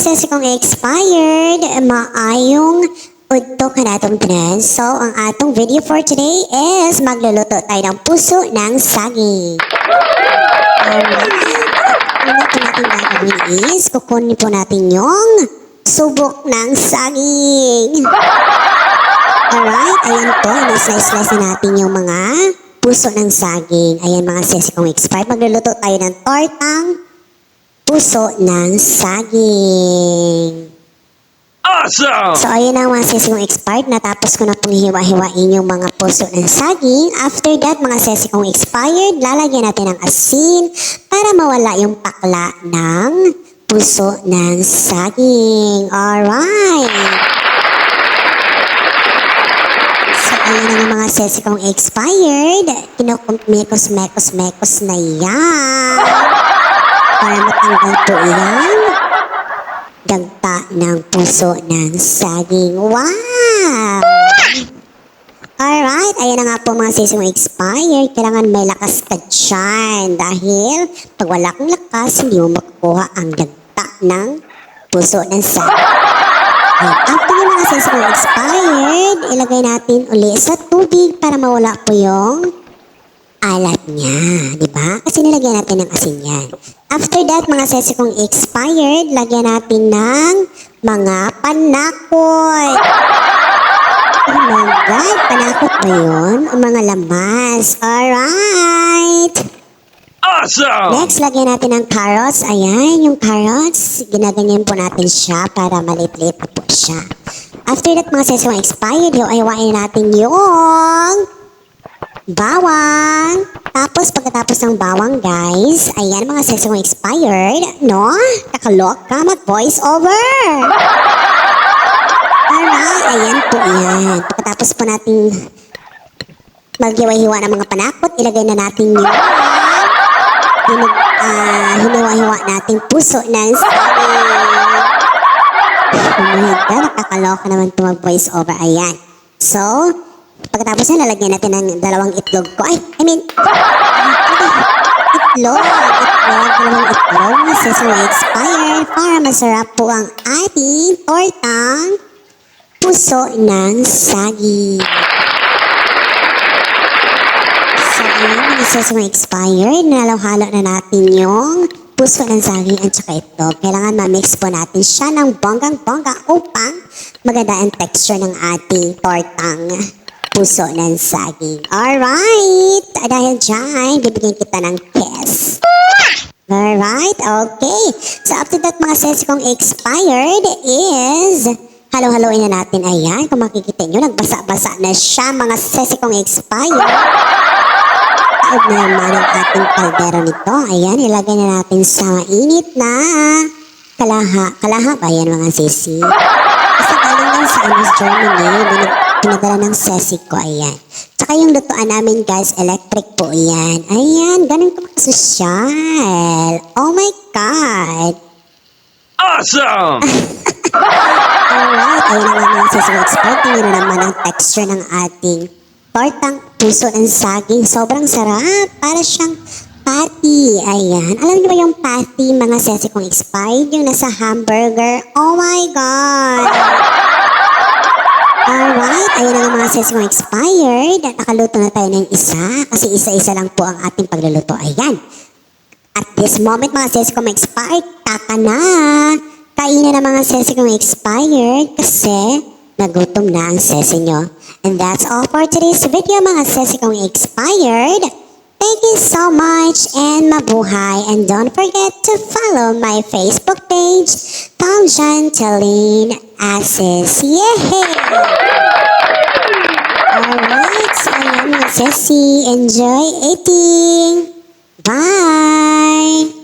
sesi kong expired, maayong udto ka natong tanan. So, ang atong video for today is magluluto tayo ng puso ng saging. Alright. Una po natin gagawin is, kukunin po natin yung subok ng saging. Alright, ayan po, in-slice-slice na natin yung mga puso ng saging. Ayan mga sesi kong expired. Magluluto tayo ng tortang puso ng saging. Awesome! So, ayun na mga sesi kong expired. Natapos ko na pong hiwa-hiwain yung mga puso ng saging. After that, mga sesi kong expired, lalagyan natin ng asin para mawala yung pakla ng puso ng saging. Alright! So, ayun na nga mga sesi kong expired. Kinukumekos-mekos-mekos na yan. Para matanggal po yan dagta ng puso ng saging. Wow! Alright, ayan na nga po mga sesong expired. Kailangan may lakas ka dyan. Dahil pag wala kang lakas, hindi mo makukuha ang dagta ng puso ng saging. After yung mga sesong expired, ilagay natin uli sa tubig para mawala po yung alat niya, di ba? Kasi nilagyan natin ng asin yan. After that, mga sesi kong expired, lagyan natin ng mga panakot. Oh my God, panakot ba yun? O mga lamas. Alright. Awesome! Next, lagyan natin ng carrots. Ayan, yung carrots. Ginaganyan po natin siya para maliit-liit na po siya. After that, mga sesi kong expired, yung ayawain natin yung bawang. Tapos pagkatapos ng bawang, guys, ayan mga sesong expired, no? Kakalok ka mag-voice over. Alright, ayan po yan. Pagkatapos po natin maghiwa-hiwa ng mga panakot, ilagay na natin yung hinog, ah, hiniwa-hiwa natin puso ng my God, nakakaloka naman ito mag-voice over. Ayan. So, Pagkatapos na, lalagyan natin ng dalawang itlog ko. Ay, I mean, itlog. Itlog, dalawang itlog. Sesame expired para masarap po ang ating tortang puso ng saging. So, mga sesame expired. Nalawhalo na natin yung puso ng saging at saka itlog. Kailangan ma-mix po natin siya ng bonggang-bongga upang maganda ang texture ng ating tortang puso ng saging. Alright! Dahil dyan, bibigyan kita ng kiss. Alright, okay. So after that, mga sesi kong expired is... Halo-haloin na natin. Ayan, kung makikita nyo, nagbasa-basa na siya, mga sesi kong expired. Taob na naman ang ating kaldero nito. Ayan, ilagay na natin sa mainit na kalaha. Kalaha ba yan, mga sesi? Kasi galing yan sa Amos Germany. Binig pinadala ng sesi ko, ayan. Tsaka yung lutuan namin, guys, electric po yan. Ayan, ganun ko makasosyal. Oh my God! Awesome! Alright, ayun na nga mga sesi expert. Tingnan na naman ang texture ng ating tortang puso ng saging. Sobrang sarap. Para siyang patty. Ayan. Alam niyo ba yung patty, mga sesi kong expired? Yung nasa hamburger. Oh my God! Ayun nga mga kong expired. At nakaluto na tayo ng isa. Kasi isa-isa lang po ang ating pagluluto. Ayan. At this moment, mga sesi kong expired, kaka na. Kainan na mga kong expired kasi nagutom na ang sesi nyo. And that's all for today's video, mga sesi expired. Thank you so much and mabuhay. And don't forget to follow my Facebook page, Tom Janteline Access. Yay! Alright, so ayan mga sesi. Enjoy eating. Bye!